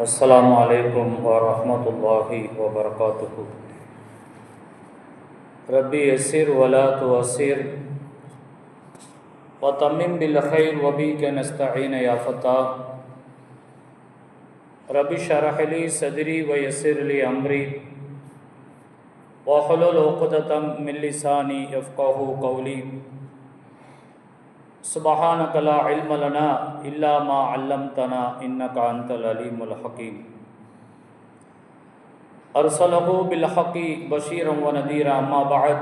السلام علیکم ورحمۃ اللہ وبرکاتہ۔ ربی اسیر ولا تو اسیر وطمن بالخیر وبی کے نستعین یا فتح ربی شرحلی صدری و یسر علی عمری وخل عقدتم من لسانی افقاہ قولی۔ سبحانك لا علم لنا إلا ما علمتنا إنك أنت العليم الحكيم أرسله بالحق بشيرا ونذيرا ما بعد.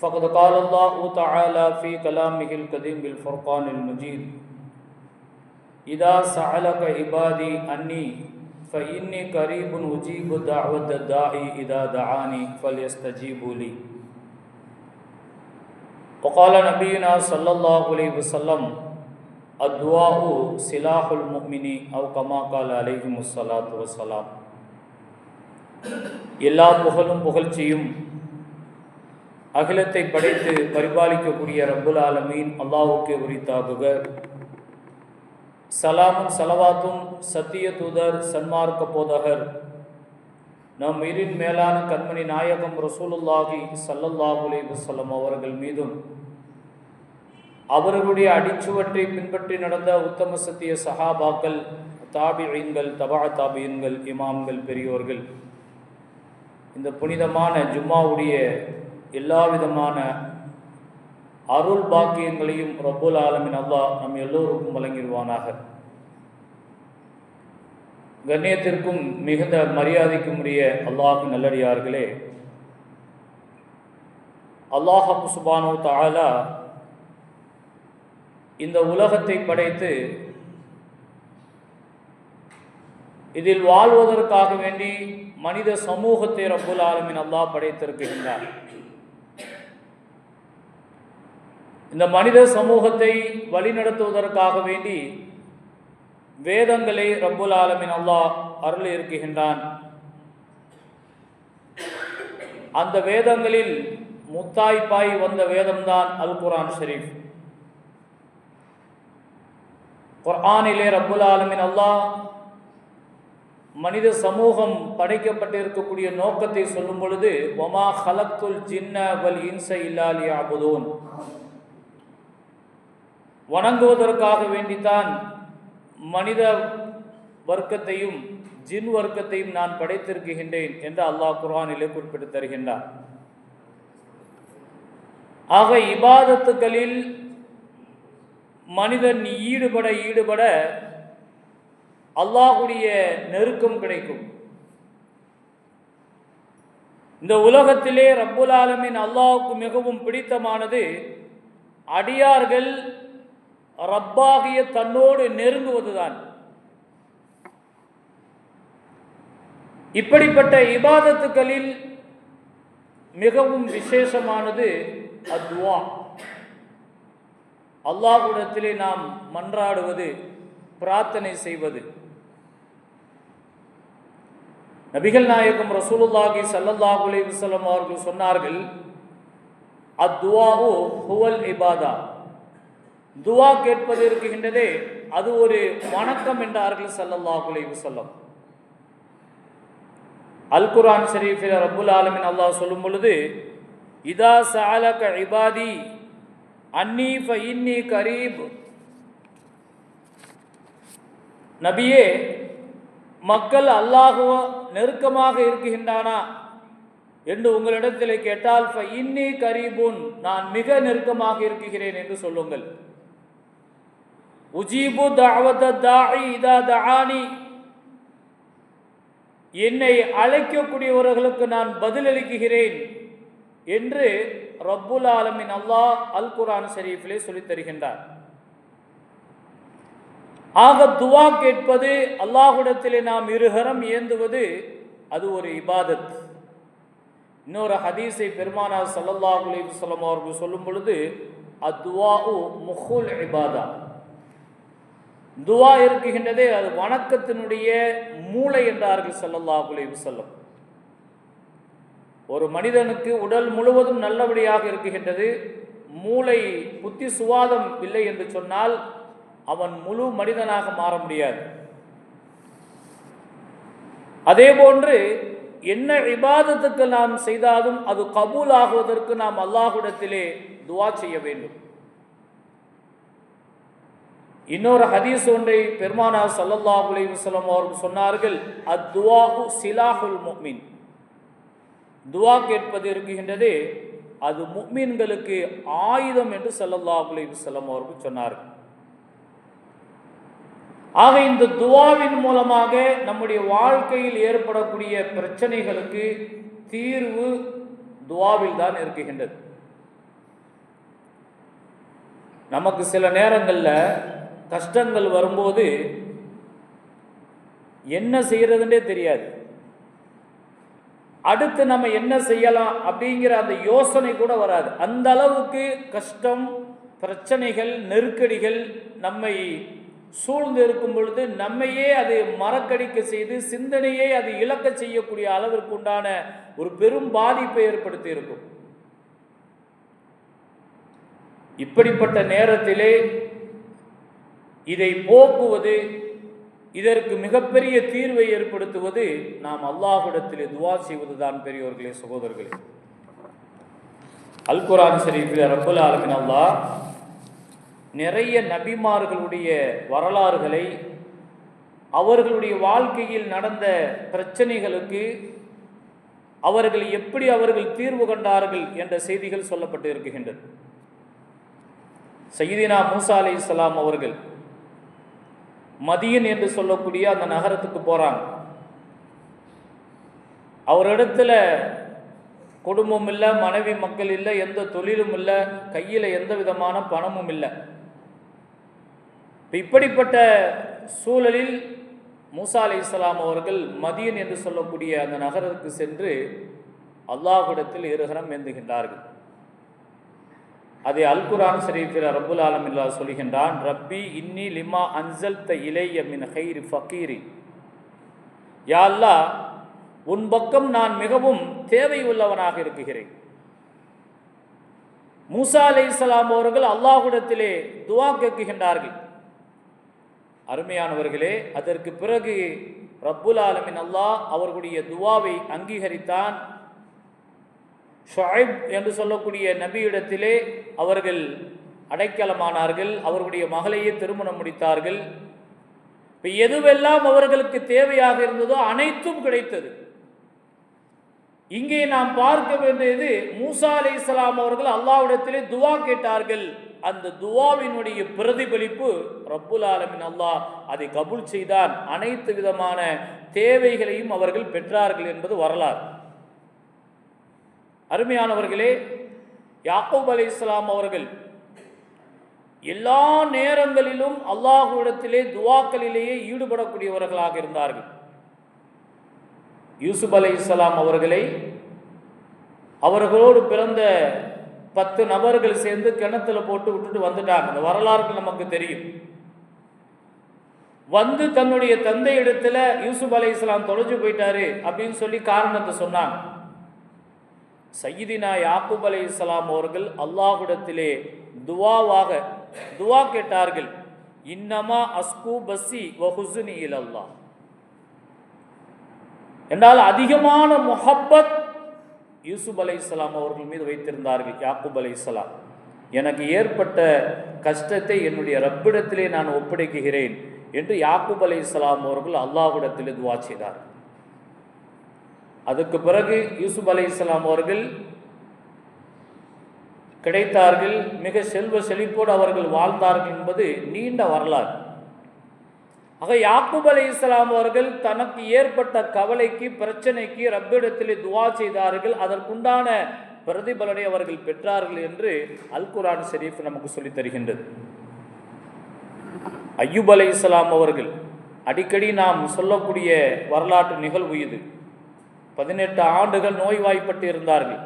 فقد قال الله تعالى في كلامه القديم بالفرقان المجيد إذا سألك عبادي أني فإني قريب أجيب دعوة الداعي إذا دعاني فليستجيبوا لي وقال نبينا صلى الله عليه وسلم الدعاء سلاح المؤمن أو كما قال عليهم الصلاة والسلام எல்லா புகழும் புகழ்ச்சியும் அகிலத்தை படைத்து பரிபாலிக்கக்கூடிய ரப்புல் ஆலமீன் அல்லாஹுக்கு உரித்தாகுக சலாமும் சலவாத்தும் சத்திய தூதர் சன்மார்க்க போதகர் நம் உயிரின் மேலான கண்மணி நாயகம் ரசூலுல்லாஹி சல்லல்லாஹுலே வசல்லம் அவர்கள் மீதும் அவர்களுடைய அடிச்சுவற்றை பின்பற்றி நடந்த உத்தம சத்திய சஹாபாக்கள் தாபியங்கள் தபா தாபியன்கள் இமாம்கள் பெரியோர்கள் இந்த புனிதமான ஜும்மாவுடைய எல்லா விதமான அருள் பாக்கியங்களையும் ரபுல் ஆலமின் அல்லாஹ் நம் எல்லோருக்கும் வழங்கிடுவானாக. கண்ணியத்திற்கும் மிகுந்த மரியாதைக்கும் உரிய அல்லாஹ் நல்லடியார்களே. அல்லாஹ் சுபானோ தாலா இந்த உலகத்தை படைத்து இதில் வாழ்வதற்காக வேண்டி மனித சமூகத்தை ரப்புல் ஆலமின் அல்லாஹ் படைத்திருக்கின்றார். இந்த மனித சமூகத்தை வழிநடத்துவதற்காக வேண்டி வேதங்களை ரப்புல் ஆலமின் அல்லாஹ் அருள் இருக்குகின்றான் அந்த வேதங்களில் முத்தாய்ப்பாய் வந்த வேதம்தான் அல் குரான் ஷெரீஃப். குர்ஆனிலே ரப்புல் ஆலமின் அல்லாஹ் மனித சமூகம் படைக்கப்பட்டிருக்கக்கூடிய நோக்கத்தை சொல்லும் பொழுது ஒமா ஹலத்துல் ஜின்ன வல் இன்ச இல்லாலி அபுதோன் வணங்குவதற்காக வேண்டித்தான் மனித வர்க்கத்தையும் ஜின் வர்க்கத்தையும் நான் படைத்திருக்கின்றேன் என்று அல்லாஹ் குர்ஆனிலே குறிப்பிட்டு தருகின்றார். ஆக இபாதத்துக்களில் மனிதன் ஈடுபட ஈடுபட அல்லாஹுடைய நெருக்கம் கிடைக்கும். இந்த உலகத்திலே ரப்புல் ஆலமின் அல்லாஹுக்கு மிகவும் பிடித்தமானது அடியார்கள் ரப்பாகிய தன்னோடு நெருங்குவதுதான். இப்படிப்பட்ட இபாதத்துக்களில் மிகவும் விசேஷமானது அத்வா. அல்லாஹுடத்திலே நாம் மன்றாடுவது பிரார்த்தனை செய்வது. நபிகள் நாயகம் ரசூலுல்லாஹி சல்லல்லாஹு அலைஹி வஸல்லம் அவர்கள் சொன்னார்கள் அத்துவாஹு ஹுவல் இபாதா. துவா கேட்பது இருக்கின்றதே அது ஒரு வணக்கம் என்றார்கள் சல்லல்லாஹு சொல்லம் அல் குரான் ஷரீஃபில் ரபுல் ஆலமின் அல்லாஹ் சொல்லும் பொழுது இதா சாலக இபாதி அன்னி ஃப இன்னி கரீப். நபியே மக்கள் அல்லாஹுவ நெருக்கமாக இருக்குகின்றானா என்று உங்களிடத்தில் கேட்டால் ஃப இன்னி கரீபுன் நான் மிக நெருக்கமாக இருக்குகிறேன் என்று சொல்லுங்கள். உஜீபு தாவத தாஇ இதா தஆனி. என்னை அழைக்கக்கூடியவர்களுக்கு நான் பதிலளிக்குகிறேன் என்று ரப்புல் ஆலமின் அல்லாஹ் அல் குரான் ஷரீஃபிலே சொல்லித் தருகின்றார். ஆக துவா கேட்பது அல்லாஹுடத்திலே நாம் இருகரம் ஏந்துவது அது ஒரு இபாதத். இன்னொரு ஹதீஸை பெருமானார் சல்லல்லாஹு அலி வஸல்லம் அவர்கள் சொல்லும் பொழுது அத்வாஉ முஹுல் இபாதா. துவா இருக்குகின்றதே அது வணக்கத்தினுடைய மூளை என்றார்கள் சல்லல்லாஹு அலைஹி வஸல்லம். ஒரு மனிதனுக்கு உடல் முழுவதும் நல்லபடியாக இருக்குகின்றது மூளை புத்தி சுவாதம் இல்லை என்று சொன்னால் அவன் முழு மனிதனாக மாற முடியாது. அதே போன்று என்ன விவாதத்துக்கு நாம் செய்தாலும் அது கபூல் ஆகுவதற்கு நாம் அல்லாஹுடத்திலே துவா செய்ய வேண்டும். இன்னொரு ஹதீஸ் ஒன்றை பெருமானா சல்லல்லா அலைஹி வஸல்லம் அவர்கள் சொன்னார்கள் அத்துவாஹு சிலாஹுல் முஃமின். துவா கேட்பது இருக்குகின்றது அது முக்மீன்களுக்கு ஆயுதம் என்று சல்லல்லா அலைஹி வஸல்லம் அவர்கள் சொன்னார்கள். ஆக இந்த துவாவின் மூலமாக நம்முடைய வாழ்க்கையில் ஏற்படக்கூடிய பிரச்சனைகளுக்கு தீர்வு துவாவில் தான் இருக்குகின்றது. நமக்கு சில நேரங்களில் கஷ்டங்கள் வரும்போது என்ன செய்யறதுன்றே தெரியாது. அடுத்து நம்ம என்ன செய்யலாம் அப்படிங்கிற அந்த யோசனை கூட வராது. அந்த அளவுக்கு கஷ்டம் பிரச்சனைகள் நெருக்கடிகள் நம்மை சூழ்ந்து இருக்கும் பொழுது நம்மையே அது மறக்கடிக்க செய்து சிந்தனையே அது இழக்க செய்யக்கூடிய அளவிற்கு உண்டான ஒரு பெரும் பாதிப்பை ஏற்படுத்தி இருக்கும். இப்படிப்பட்ட நேரத்திலே இதை போக்குவது இதற்கு மிகப்பெரிய தீர்வை ஏற்படுத்துவது நாம் அல்லாஹுடத்திலே துவா செய்வதுதான் பெரியோர்களே சகோதரர்களே. அல் குரான் ஷரீஃபில் ரப்புல் ஆலமின் அல்லா நிறைய நபிமார்களுடைய வரலாறுகளை அவர்களுடைய வாழ்க்கையில் நடந்த பிரச்சனைகளுக்கு அவர்கள் எப்படி அவர்கள் தீர்வு கண்டார்கள் என்ற செய்திகள் சொல்லப்பட்டு இருக்கின்றது. சையீதினா மூசா அலி இஸ்லாம் அவர்கள் மதியன் என்று சொல்லக்கூடிய அந்த நகரத்துக்கு போகிறாங்க அவரிடத்துல குடும்பம் இல்லை மனைவி மக்கள் இல்லை எந்த தொழிலும் இல்லை கையில் எந்த விதமான பணமும் இல்லை. இப்படிப்பட்ட சூழலில் மூசா அலி இஸ்லாம் அவர்கள் மதியன் என்று சொல்லக்கூடிய அந்த நகரத்துக்கு சென்று அல்லாஹ்விடத்தில் இருகரம் ஏந்துகின்றார்கள் அதை அல் குரான் ஷரீஃபில் ரபுல் ஆலமில்லா சொல்கின்றான் ரப்பி இன்னி லிமா அன்சல் த இலைய மின் ஹைரி ஃபக்கீரி யா அல்லாஹ் உன் பக்கம் நான் மிகவும் தேவை உள்ளவனாக இருக்குகிறேன். மூசா அலை இஸ்லாம் அவர்கள் அல்லாஹுடத்திலே துவா கேட்குகின்றார்கள் அருமையானவர்களே அதற்கு பிறகு ரப்புல் ஆலமின் அல்லாஹ் அவர்களுடைய துவாவை அங்கீகரித்தான். ஷொஹைப் என்று சொல்லக்கூடிய நபியிடத்திலே அவர்கள் அடைக்கலமானார்கள் அவர்களுடைய மகளையே திருமணம் முடித்தார்கள். இப்போ எதுவெல்லாம் அவர்களுக்கு தேவையாக இருந்ததோ அனைத்தும் கிடைத்தது. இங்கே நாம் பார்க்க வேண்டியது மூசா அலை இஸ்லாம் அவர்கள் அல்லாவிடத்திலே துவா கேட்டார்கள். அந்த துவாவினுடைய பிரதிபலிப்பு ரப்புல் ஆலமின் அல்லாஹ் அதை கபூல் செய்தான். அனைத்து விதமான தேவைகளையும் அவர்கள் பெற்றார்கள் என்பது வரலாறு. அருமையானவர்களே யாக்கூப் அலி இஸ்லாம் அவர்கள் எல்லா நேரங்களிலும் அல்லாஹுவிடத்திலே துவாக்களிலேயே ஈடுபடக்கூடியவர்களாக இருந்தார்கள். யூசுப் அலை இஸ்லாம் அவர்களை அவர்களோடு பிறந்த பத்து நபர்கள் சேர்ந்து கிணத்துல போட்டு விட்டுட்டு வந்துட்டாங்க. அந்த வரலாறுகள் நமக்கு தெரியும். வந்து தன்னுடைய தந்தை இடத்துல யூசுப் அலி இஸ்லாம் தொலைஞ்சு போயிட்டாரு அப்படின்னு சொல்லி காரணத்தை சொன்னாங்க. சையீதினா யாக்கூப் அலி இஸ்லாம் அவர்கள் அல்லாஹுடத்திலே துவாவாக துவா கேட்டார்கள். இன்னமா அஸ்கு பஸ்ஸி வஹுசுனி அல்லாஹ் என்றால் அதிகமான முஹப்பத் யூசுப் அலை இஸ்லாம் அவர்கள் மீது வைத்திருந்தார்கள் யாக்கூப் அலை இஸ்லாம் எனக்கு ஏற்பட்ட கஷ்டத்தை என்னுடைய ரப்பிடத்திலே நான் ஒப்படைக்குகிறேன் என்று யாக்கூப் அலை இஸ்லாம் அவர்கள் அல்லாஹுடத்திலே துவா செய்தார் அதுக்கு பிறகு யூசுப் அலி இஸ்லாம் அவர்கள் கிடைத்தார்கள் மிக செல்வ செழிப்போடு அவர்கள் வாழ்ந்தார்கள் என்பது நீண்ட வரலாறு. ஆக யாக்குப் அலி இஸ்லாம் அவர்கள் தனக்கு ஏற்பட்ட கவலைக்கு பிரச்சனைக்கு ரப்பிடத்திலே துவா செய்தார்கள் அதற்குண்டான பிரதிபலனை அவர்கள் பெற்றார்கள் என்று அல் குரான் ஷெரீஃப் நமக்கு சொல்லித் தருகின்றது. ஐயூப் அலி இஸ்லாம் அவர்கள் அடிக்கடி நாம் சொல்லக்கூடிய வரலாற்று நிகழ்வு இது. பதினெட்டு ஆண்டுகள் நோய்வாய்ப்பட்டு இருந்தார்கள்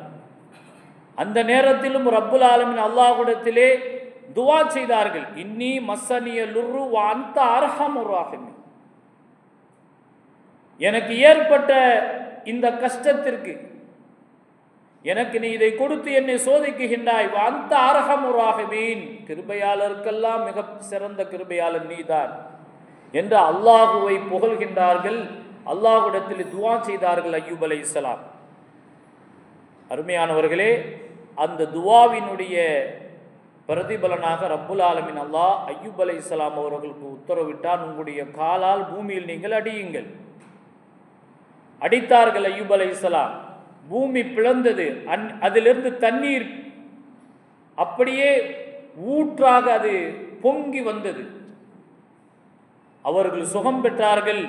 அந்த நேரத்திலும் ரப்புல் ஆலமின் அல்லாஹுடத்திலே துவா செய்தார்கள். இன்னி மஸ்ஸனிய லுர்ரு அந்த அர்ஹமுராஹிமி எனக்கு ஏற்பட்ட இந்த கஷ்டத்திற்கு எனக்கு நீ இதை கொடுத்து என்னை சோதிக்குகின்றாய். அந்த அரகமுராகவீன் கிருபையாளருக்கெல்லாம் மிக சிறந்த கிருபையாளர் நீதான். என்று அல்லாஹுவை புகழ்கின்றார்கள். அல்லாஹ்விடத்தில் துவா செய்தார்கள் ஐயூப் அலை இஸ்லாம் அருமையானவர்களே அந்த துவாவினுடைய பிரதிபலனாக ரப்புல் ஆலமின் அல்லாஹ் ஐயூப் அலை இஸ்லாம் அவர்களுக்கு உத்தரவிட்டான் உங்களுடைய காலால் பூமியில் நீங்கள் அடியுங்கள். அடித்தார்கள் ஐயூப் அலை இஸ்லாம் பூமி பிளந்தது அந் அதிலிருந்து தண்ணீர் அப்படியே ஊற்றாக அது பொங்கி வந்தது. அவர்கள் சுகம் பெற்றார்கள்.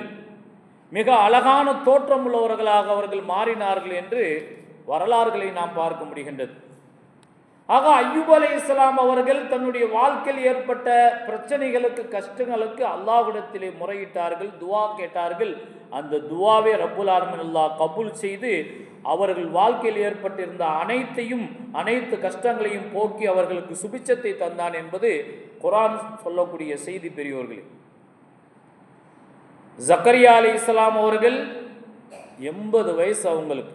மிக அழகான தோற்றம் உள்ளவர்களாக அவர்கள் மாறினார்கள் என்று வரலாறுகளை நாம் பார்க்க முடிகின்றது. ஆக ஐயூப் அலி இஸ்லாம் அவர்கள் தன்னுடைய வாழ்க்கையில் ஏற்பட்ட பிரச்சனைகளுக்கு கஷ்டங்களுக்கு அல்லாஹ்விடத்திலே முறையிட்டார்கள் துவா கேட்டார்கள். அந்த துவாவை ரப்புல் ஆலமின் அல்லாஹ் கபூல் செய்து அவர்கள் வாழ்க்கையில் ஏற்பட்டிருந்த அனைத்தையும் அனைத்து கஷ்டங்களையும் போக்கி அவர்களுக்கு சுபிச்சத்தை தந்தான் என்பது குரான் சொல்லக்கூடிய செய்தி பெரியோர்களே. ஜக்கரியா அலி இஸ்லாம் அவர்கள் எண்பது வயசு அவங்களுக்கு.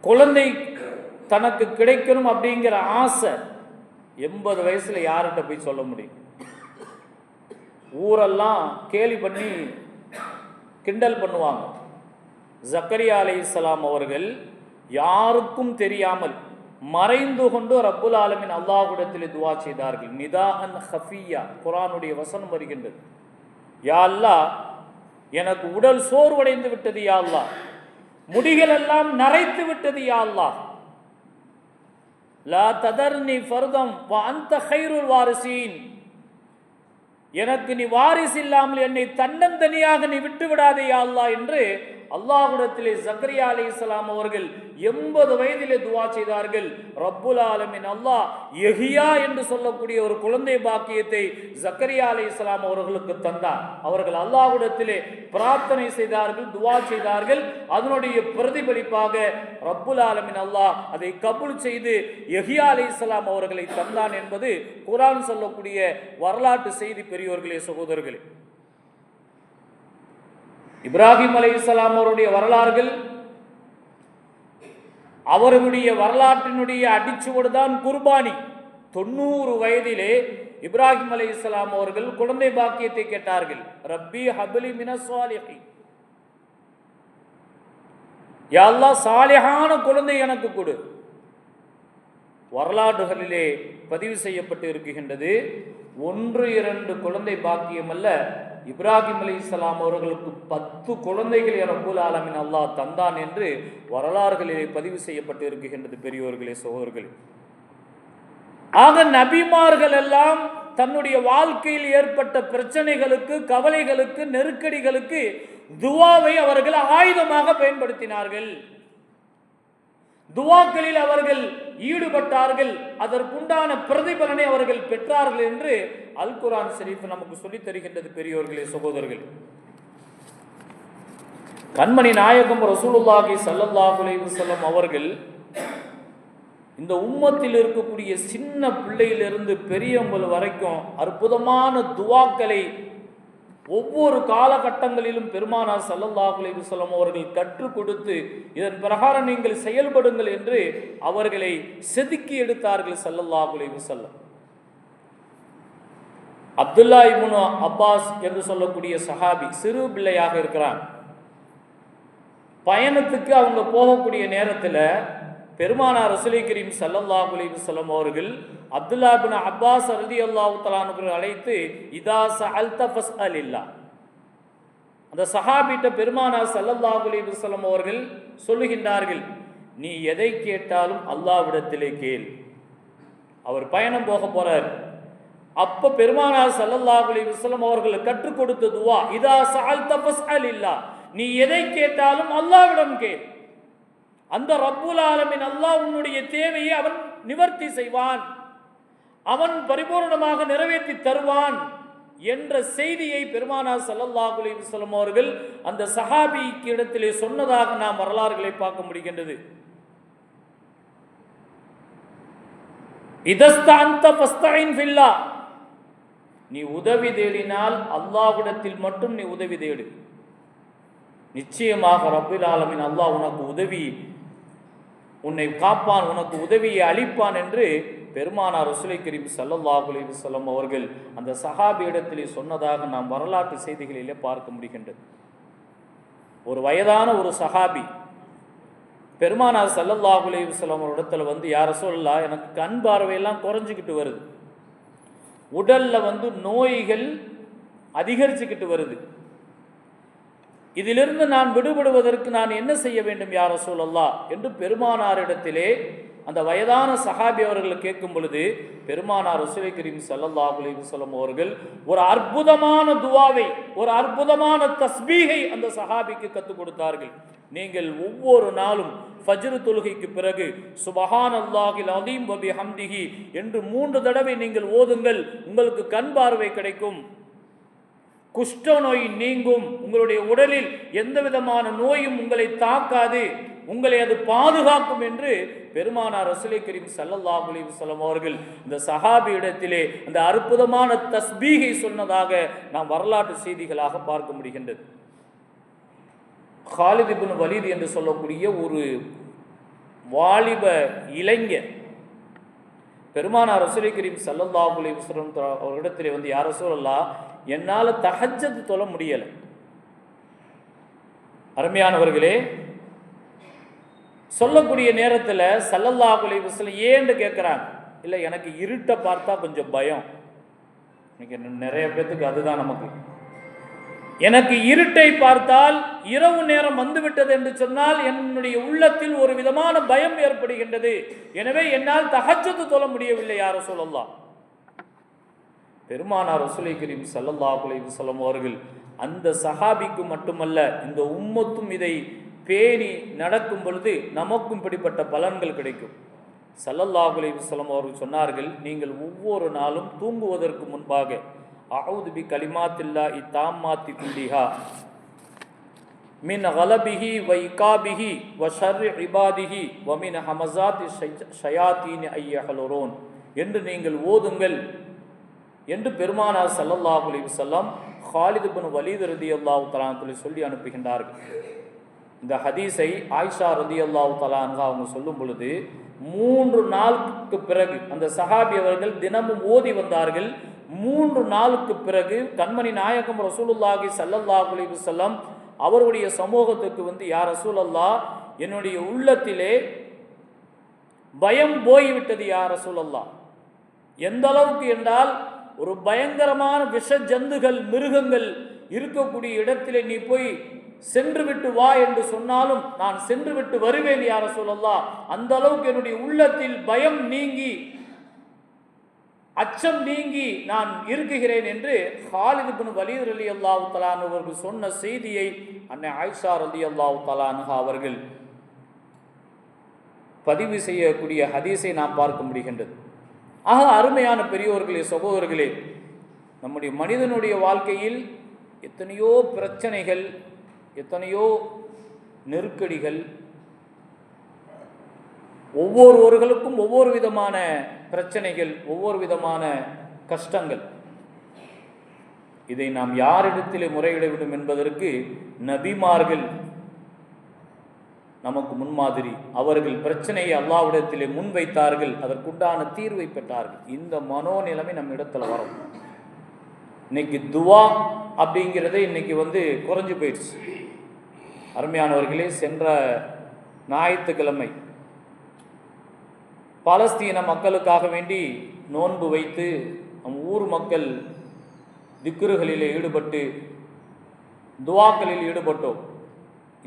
குழந்தை தனக்கு கிடைக்கணும் அப்படிங்கிற ஆசை எண்பது வயசுல யார்கிட்ட போய் சொல்ல முடியும்? ஊரெல்லாம் கேலி பண்ணி கிண்டல் பண்ணுவாங்க. ஜக்கரியா அலி இஸ்லாம் அவர்கள் யாருக்கும் தெரியாமல் மறைந்து கொண்டு ரப்புல் ஆலமின் அல்லாஹ்விடத்தில் துவா செய்தார்கள். நிதாஹன் ஹஃபியா குரானுடைய வசனம் வருகின்றது. யா அல்லாஹ் எனக்கு உடல் சோர்வடைந்து விட்டது யா அல்லாஹ். முடிகள் எல்லாம் நரைத்து விட்டது யா அல்லா லா ததர்னி ஃபர்தம் வ அந்த ஹைருல் வாரிசீன். எனக்கு நீ வாரிசு இல்லாமல் என்னை தன்னந்தனியாக நீ விட்டு விடாதே யா அல்லாஹ் என்று அல்லாஹ்விடத்திலே ஜக்கரியா அலி இஸ்லாம் அவர்கள் எண்பது வயதிலே துவா செய்தார்கள். ரப்புல் ஆலமின் அல்லாஹ் எஹியா என்று சொல்லக்கூடிய ஒரு குழந்தை பாக்கியத்தை ஜக்கரியா அலி இஸ்லாம் அவர்களுக்கு தந்தார். அவர்கள் அல்லாஹ்விடத்திலே பிரார்த்தனை செய்தார்கள் துவா செய்தார்கள். அதனுடைய பிரதிபலிப்பாக ரப்புல் ஆலமின் அல்லாஹ் அதை கபுல் செய்து எஹியா அலி இஸ்லாம் அவர்களை தந்தான் என்பது குரான் சொல்லக்கூடிய வரலாற்று செய்தி பெரியோர்களே சகோதரர்களே. இப்ராஹிம் அலி இஸ்லாம் அவருடைய வரலாறுகள் அவர்களுடைய வரலாற்றினுடைய அடிச்சுவடு தான் குர்பானி. தொண்ணூறு வயதிலே இப்ராஹிம் அலி இஸ்லாம் அவர்கள் குழந்தை பாக்கியத்தை கேட்டார்கள். ரப்பி ஹபலி மினஸ்வாலிஹி யாழ்லா சாலிஹான குழந்தை எனக்கு கொடு. வரலாறுகளிலே பதிவு செய்யப்பட்டு இருக்கின்றது. ஒன்று இரண்டு குழந்தை பாக்கியம் அல்ல. இப்ராஹிம் அலி இஸ்லாம் அவர்களுக்கு பத்து குழந்தைகள் என ரப்பூல் ஆலமின் அல்லாஹ் தந்தான் என்று வரலாறுகளிலே பதிவு செய்யப்பட்டு இருக்கின்றது பெரியோர்களே சகோதரர்களே. ஆக நபிமார்கள் எல்லாம் தன்னுடைய வாழ்க்கையில் ஏற்பட்ட பிரச்சனைகளுக்கு கவலைகளுக்கு நெருக்கடிகளுக்கு துவாவை அவர்கள் ஆயுதமாக பயன்படுத்தினார்கள். துவாக்களில் அவர்கள் ஈடுபட்டார்கள். அதற்குண்டான பிரதிபலனை அவர்கள் பெற்றார்கள் என்று அல் குரான் ஷரீஃப் நமக்கு சொல்லித் தருகின்றது பெரியோர்களே சகோதரர்கள். கண்மணி நாயகம் ரசூலுல்லாஹி ஸல்லல்லாஹு அலைஹி வஸல்லம் அவர்கள் இந்த உம்மத்தில் இருக்கக்கூடிய சின்ன பிள்ளையிலிருந்து பெரியவங்கள் வரைக்கும் அற்புதமான துவாக்களை ஒவ்வொரு காலகட்டங்களிலும் பெருமானார் ஸல்லல்லாஹு அலைஹி அவர்கள் கற்றுக் கொடுத்து இதன் பிரகாரம் நீங்கள் செயல்படுங்கள் என்று அவர்களை செதுக்கி எடுத்தார்கள் ஸல்லல்லாஹு அலைஹி அப்துல்லா இப்னு அப்பாஸ் என்று சொல்லக்கூடிய சஹாபி சிறு பிள்ளையாக இருக்கிறான். பயணத்துக்கு அவங்க போகக்கூடிய நேரத்தில் பெருமானார் ரசுலை கரீம் சல்லல்லா அலைஹி அவர்கள் அப்துல்லா பின் அப்பாஸ் அருதி அல்லாஹு தலானுக்கு அழைத்து இதா சஅல்த ஃபஸ்அலில்லா. அந்த சஹாபிட்ட பெருமானார் சல்லல்லா அலைஹி அவர்கள் சொல்லுகின்றார்கள் நீ எதை கேட்டாலும் அல்லாஹ்விடத்திலே கேள். அவர் பயணம் போக போறார். அப்ப பெருமானார் சல்லல்லா அலைஹி வஸல்லம் அவர்கள் கற்றுக் கொடுத்த துவா இதா சஅல்த ஃபஸ்அலில்லா. நீ எதை கேட்டாலும் அல்லாஹ்விடம் கேள். அந்த ரப்புல் ஆலமின் அல்லாஹ் உன்னுடைய தேவையை அவன் நிவர்த்தி செய்வான். அவன் பரிபூர்ணமாக நிறைவேற்றி தருவான் என்ற செய்தியை பெருமானார் ஸல்லல்லாஹு அலைஹி அவர்கள் அந்த சஹாபிக்கு இடத்திலே சொன்னதாக நாம் வரலாறுகளை பார்க்க முடிகின்றது. நீ உதவி தேடினால் அல்லாஹ்விடத்தில் மட்டும் நீ உதவி தேடு. நிச்சயமாக ரப்பில் ஆலமின் அல்லாஹ் உனக்கு உதவி உன்னை காப்பான் உனக்கு உதவியை அளிப்பான் என்று பெருமானார் ரசுலை கரீம் சல்லல்லாஹு அலைஹி அவர்கள் அந்த சஹாபியிடத்திலே சொன்னதாக நாம் வரலாற்று செய்திகளிலே பார்க்க முடிகின்றது. ஒரு வயதான ஒரு சஹாபி பெருமானார் சல்லல்லாஹு அலைஹி ஒரு இடத்துல வந்து யார சொல்லலாம் எனக்கு கண் பார்வையெல்லாம் குறைஞ்சிக்கிட்டு வருது. உடலில் வந்து நோய்கள் அதிகரிச்சுக்கிட்டு வருது. இதிலிருந்து நான் விடுபடுவதற்கு நான் என்ன செய்ய வேண்டும் யார் சூழல்லா என்று பெருமானாரிடத்திலே அந்த வயதான சஹாபி அவர்கள் கேட்கும் பொழுது பெருமானார் ரசூலை கரீம் ஸல்லல்லாஹு அலைஹி அவர்கள் ஒரு அற்புதமான துவாவை ஒரு அற்புதமான தஸ்பீகை அந்த சஹாபிக்கு கற்றுக் கொடுத்தார்கள். நீங்கள் ஒவ்வொரு நாளும் ஃபஜ்ரு தொழுகைக்கு பிறகு சுபஹான் அல்லாஹில் அதீம் பபி ஹம்திஹி என்று மூன்று தடவை நீங்கள் ஓதுங்கள் உங்களுக்கு கண் பார்வை கிடைக்கும். குஷ்ட நோய் நீங்கும். உங்களுடைய உடலில் எந்த விதமான நோயும் உங்களை தாக்காது. உங்களை அது பாதுகாக்கும் என்று பெருமானார் ரசுலை கரீம் சல்லல்லா அலைஹி அவர்கள் இந்த சஹாபி இடத்திலே அந்த அற்புதமான தஸ்பீகை சொன்னதாக நாம் வரலாற்று செய்திகளாக பார்க்க முடிகின்றது. ஹாலிதிபுன் வலிது என்று சொல்லக்கூடிய ஒரு வாலிப இளைஞர் பெருமானார் ரசூலை கரீம் ஸல்லல்லாஹு அலைஹி வஸல்லம் வந்து யார் ரசூலல்லா என்னால் தஹஜ்ஜத் தொழ முடியலை. அருமையானவர்களே சொல்லக்கூடிய நேரத்தில் சல்லல்லாஹு அலைஹி ஏன்னு கேட்குறாங்க இல்லை எனக்கு இருட்டை பார்த்தா கொஞ்சம் பயம். இன்னைக்கு நிறைய பேர்த்துக்கு அதுதான் நமக்கு. எனக்கு இருட்டை பார்த்தால் இரவு நேரம் வந்துவிட்டது என்று சொன்னால் என்னுடைய உள்ளத்தில் ஒரு விதமான பயம் ஏற்படுகின்றது. எனவே என்னால் தகச்சத்து தொழ முடியவில்லை யார சொல்லலாம் பெருமானார் ரசூலை கரீம் சல்லல்லா குலைவு சொல்லம் அவர்கள் அந்த சஹாபிக்கு மட்டுமல்ல இந்த உம்மத்தும் இதை பேணி நடக்கும் பொழுது நமக்கும் இப்படிப்பட்ட பலன்கள் கிடைக்கும். சல்லல்லா குலைவு சொல்லம் அவர்கள் சொன்னார்கள் நீங்கள் ஒவ்வொரு நாளும் தூங்குவதற்கு முன்பாக அவுது பி கலிமாத்தில்லா இத்தாமாத்தி குல்லிஹா மின் ஹலபிஹி வ இகாபிஹி வ ஷர்ரி இபாதிஹி வ மின் ஹமசாத்தி ஷயாத்தீன் ஐயஹலுரோன் என்று நீங்கள் ஓதுங்கள். என்று பெருமானார் ஸல்லல்லாஹு அலி வஸல்லம் ஹாலிது பின் வலீத் ரலியல்லாஹு தலான் சொல்லி அனுப்புகின்றார்கள். இந்த ஹதீஸை ஆயிஷா ரலியல்லாஹு தலான்கா அவங்க சொல்லும் பொழுது மூன்று நாளுக்கு பிறகு அந்த சஹாபி அவர்கள் தினமும் ஓதி வந்தார்கள். மூன்று நாளுக்கு பிறகு கண்மணி நாயகம் ரசூலுல்லாஹி ஸல்லல்லாஹு அலைஹி அவருடைய சமூகத்துக்கு வந்து யார் ரசூலல்லா என்னுடைய உள்ளத்திலே பயம் போய்விட்டது யார் ரசூலல்லா எந்த அளவுக்கு என்றால் ஒரு பயங்கரமான விஷ ஜந்துகள் மிருகங்கள் இருக்கக்கூடிய இடத்திலே நீ போய் சென்று விட்டு வா என்று சொன்னாலும் நான் சென்று விட்டு வருவேன் யார சொல்லலாம் அந்த அளவுக்கு என்னுடைய உள்ளத்தில் பயம் நீங்கி அச்சம் நீங்கி நான் இருக்குகிறேன் என்று ஹாலித் பின் வலீத் அலி அல்லாஹு தலான் அவர்கள் சொன்ன செய்தியை அன்னை ஆயிஷா அலி அல்லாஹு தலானுஹா அவர்கள் பதிவு செய்யக்கூடிய ஹதீஸை நாம் பார்க்க முடிகின்றது. ஆக அருமையான பெரியோர்களே சகோதரர்களே நம்முடைய மனிதனுடைய வாழ்க்கையில் எத்தனையோ பிரச்சனைகள் எத்தனையோ நெருக்கடிகள் ஒவ்வொருவர்களுக்கும் ஒவ்வொரு விதமான பிரச்சனைகள் ஒவ்வொரு விதமான கஷ்டங்கள். இதை நாம் யாரிடத்திலே முறையிட வேண்டும் என்பதற்கு நபிமார்கள் நமக்கு முன்மாதிரி. அவர்கள் பிரச்சனையை அல்லாவிடத்திலே முன்வைத்தார்கள் அதற்குண்டான தீர்வை பெற்றார்கள். இந்த மனோநிலைமை நம்ம இடத்துல வரும். இன்னைக்கு துவா அப்படிங்கிறதே இன்னைக்கு வந்து குறைஞ்சு போயிடுச்சு. அருமையானவர்களே சென்ற ஞாயிற்றுக்கிழமை பாலஸ்தீன மக்களுக்காக வேண்டி நோன்பு வைத்து நம் ஊர் மக்கள் திக்குறுகளிலே ஈடுபட்டு துவாக்களில் ஈடுபட்டோம்.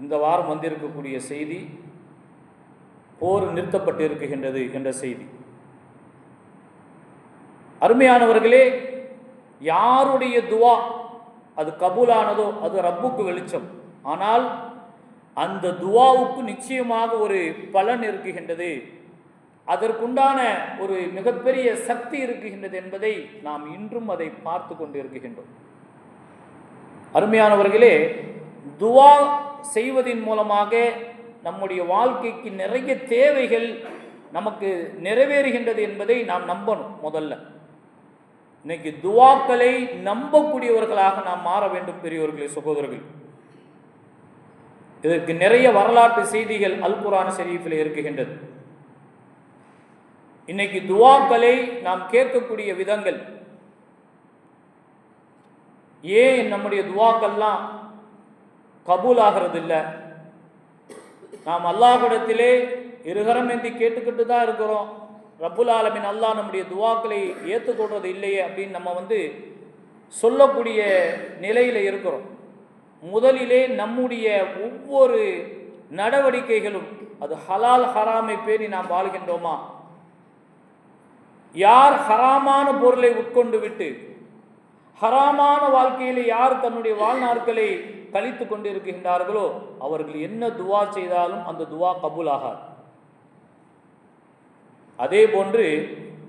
இந்த வாரம் வந்திருக்கக்கூடிய செய்தி போர் நிறுத்தப்பட்டு இருக்குகின்றது என்ற செய்தி. அருமையானவர்களே யாருடைய துவா அது கபூலானதோ அது ரப்புக்கு வெளிச்சம். ஆனால் அந்த துவாவுக்கு நிச்சயமாக ஒரு பலன் இருக்குகின்றது அதற்குண்டான ஒரு மிகப்பெரிய சக்தி இருக்குகின்றது என்பதை நாம் இன்றும் அதை பார்த்து கொண்டு இருக்குகின்றோம் அருமையானவர்களே துவா செய்வதின் மூலமாக நம்முடைய வாழ்க்கைக்கு நிறைய தேவைகள் நமக்கு நிறைவேறுகின்றது என்பதை நாம் நம்பணும் முதல்ல. இன்னைக்கு துவாக்களை நம்பக்கூடியவர்களாக நாம் மாற வேண்டும் பெரியவர்களே சகோதரர்கள். இதற்கு நிறைய வரலாற்று செய்திகள் அல் குரான் ஷரீஃபில் இருக்குகின்றது இன்னைக்கு துவாக்களை நாம் கேட்கக்கூடிய விதங்கள். ஏன் நம்முடைய துவாக்கள்லாம் கபூல் ஆகிறது இல்லை நாம் அல்லாஹிடத்திலே இருகரம் ஏந்தி கேட்டுக்கிட்டு தான் இருக்கிறோம். ரப்புல் ஆலமின் அல்லாஹ் நம்முடைய துவாக்களை ஏற்றுக்கொள்வது இல்லையே அப்படின்னு நம்ம வந்து சொல்லக்கூடிய நிலையில் இருக்கிறோம். முதலிலே நம்முடைய ஒவ்வொரு நடவடிக்கைகளும் அது ஹலால் ஹராமை பேணி நாம் வாழ்கின்றோமா? யார் ஹராமான பொருளை உட்கொண்டு விட்டு ஹராமான வாழ்க்கையில் யார் தன்னுடைய வாழ்நாட்களை கழித்து கொண்டிருக்கின்றார்களோ அவர்கள் என்ன துவா செய்தாலும் அந்த துவா கபூல் ஆகாது அதே போன்று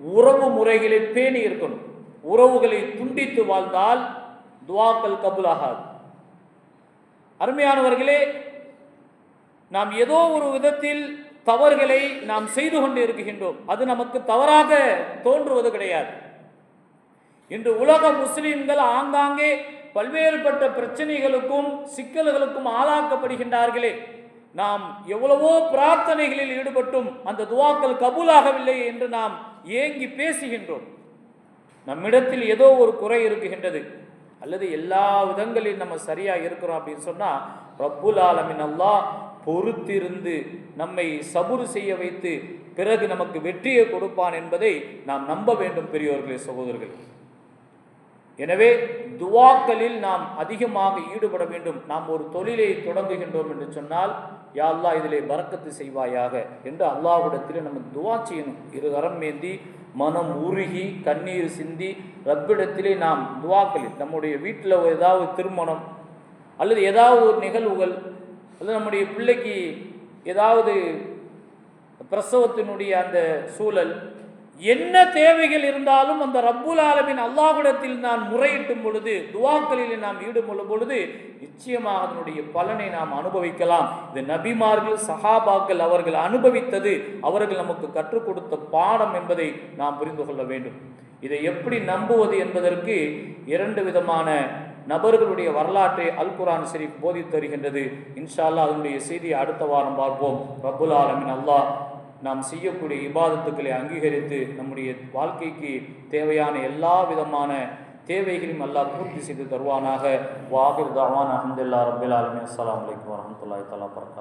உறவு முறைகளை பேணி இருக்கணும். உறவுகளை துண்டித்து வாழ்ந்தால் துவாக்கள் கபூல் ஆகாது அருமையானவர்களே நாம் ஏதோ ஒரு விதத்தில் தவறுகளை நாம் செய்து கொண்டு இருக்கின்றோம். அது நமக்கு தவறாக தோன்றுவது கிடையாது. இன்று உலக முஸ்லிம்கள் ஆங்காங்கே பல்வேறுபட்ட பிரச்சனைகளுக்கும் சிக்கல்களுக்கும் ஆளாக்கப்படுகின்றார்களே. நாம் எவ்வளவோ பிரார்த்தனைகளில் ஈடுபட்டும் அந்த துவாக்கள் கபூலாகவில்லை என்று நாம் ஏங்கி பேசுகின்றோம். நம்மிடத்தில் ஏதோ ஒரு குறை இருக்குகின்றது அல்லது எல்லா விதங்களிலும் நம்ம சரியாக இருக்கிறோம் அப்படின்னு சொன்னால் ரப்புல் ஆலமின் அல்லாஹ் பொறுத்திருந்து நம்மை சபுறு செய்ய வைத்து பிறகு நமக்கு வெற்றியை கொடுப்பான் என்பதை நாம் நம்ப வேண்டும் பெரியோர்களே சகோதரர்கள். எனவே துவாக்களில் நாம் அதிகமாக ஈடுபட வேண்டும். நாம் ஒரு தொழிலை தொடங்குகின்றோம் என்று சொன்னால் யா அல்லாஹ் இதிலே பறக்கத்து செய்வாயாக என்று அல்லாஹ்விடத்தில் நம்ம துவா செய்யணும். இரு கரம் மேந்தி மனம் உருகி கண்ணீர் சிந்தி ரப்பிடத்திலே நாம் துவாக்களில் நம்முடைய வீட்டில் ஏதாவது திருமணம் அல்லது ஏதாவது ஒரு நிகழ்வுகள் அல்லது நம்முடைய பிள்ளைக்கு ஏதாவது பிரசவத்தினுடைய அந்த சூழல் என்ன தேவைகள் இருந்தாலும் அந்த ரப்புல் ஆலமின் அல்லாஹிடத்தில் நான் முறையிட்டும் பொழுது துவாக்களில் நாம் ஈடுபடும் பொழுது நிச்சயமாக அதனுடைய பலனை நாம் அனுபவிக்கலாம். இது நபிமார்கள் சஹாபாக்கள் அவர்கள் அனுபவித்தது அவர்கள் நமக்கு கற்றுக் கொடுத்த பாடம் என்பதை நாம் புரிந்து கொள்ள வேண்டும். இதை எப்படி நம்புவது என்பதற்கு இரண்டு விதமான நபர்களுடைய வரலாற்றை அல் குரான் சரி போதித்து வருகின்றது இன்ஷால்லா அதனுடைய செய்தியை அடுத்த வாரம் பார்ப்போம். ரபுல் ஆலமின். அல்லாஹ் நாம் செய்யக்கூடிய இபாதத்துக்களை அங்கீகரித்து நம்முடைய வாழ்க்கைக்கு தேவையான எல்லா விதமான தேவைகளையும் அல்லாஹ் பூர்த்தி செய்து தருவானாக. வாகிர் தவான் அஹமதுல்லா ரபுல் ஆலமின். அஸ்லாம் வலைக்கம் வரமத்துல்லாய் தலா பரக்கா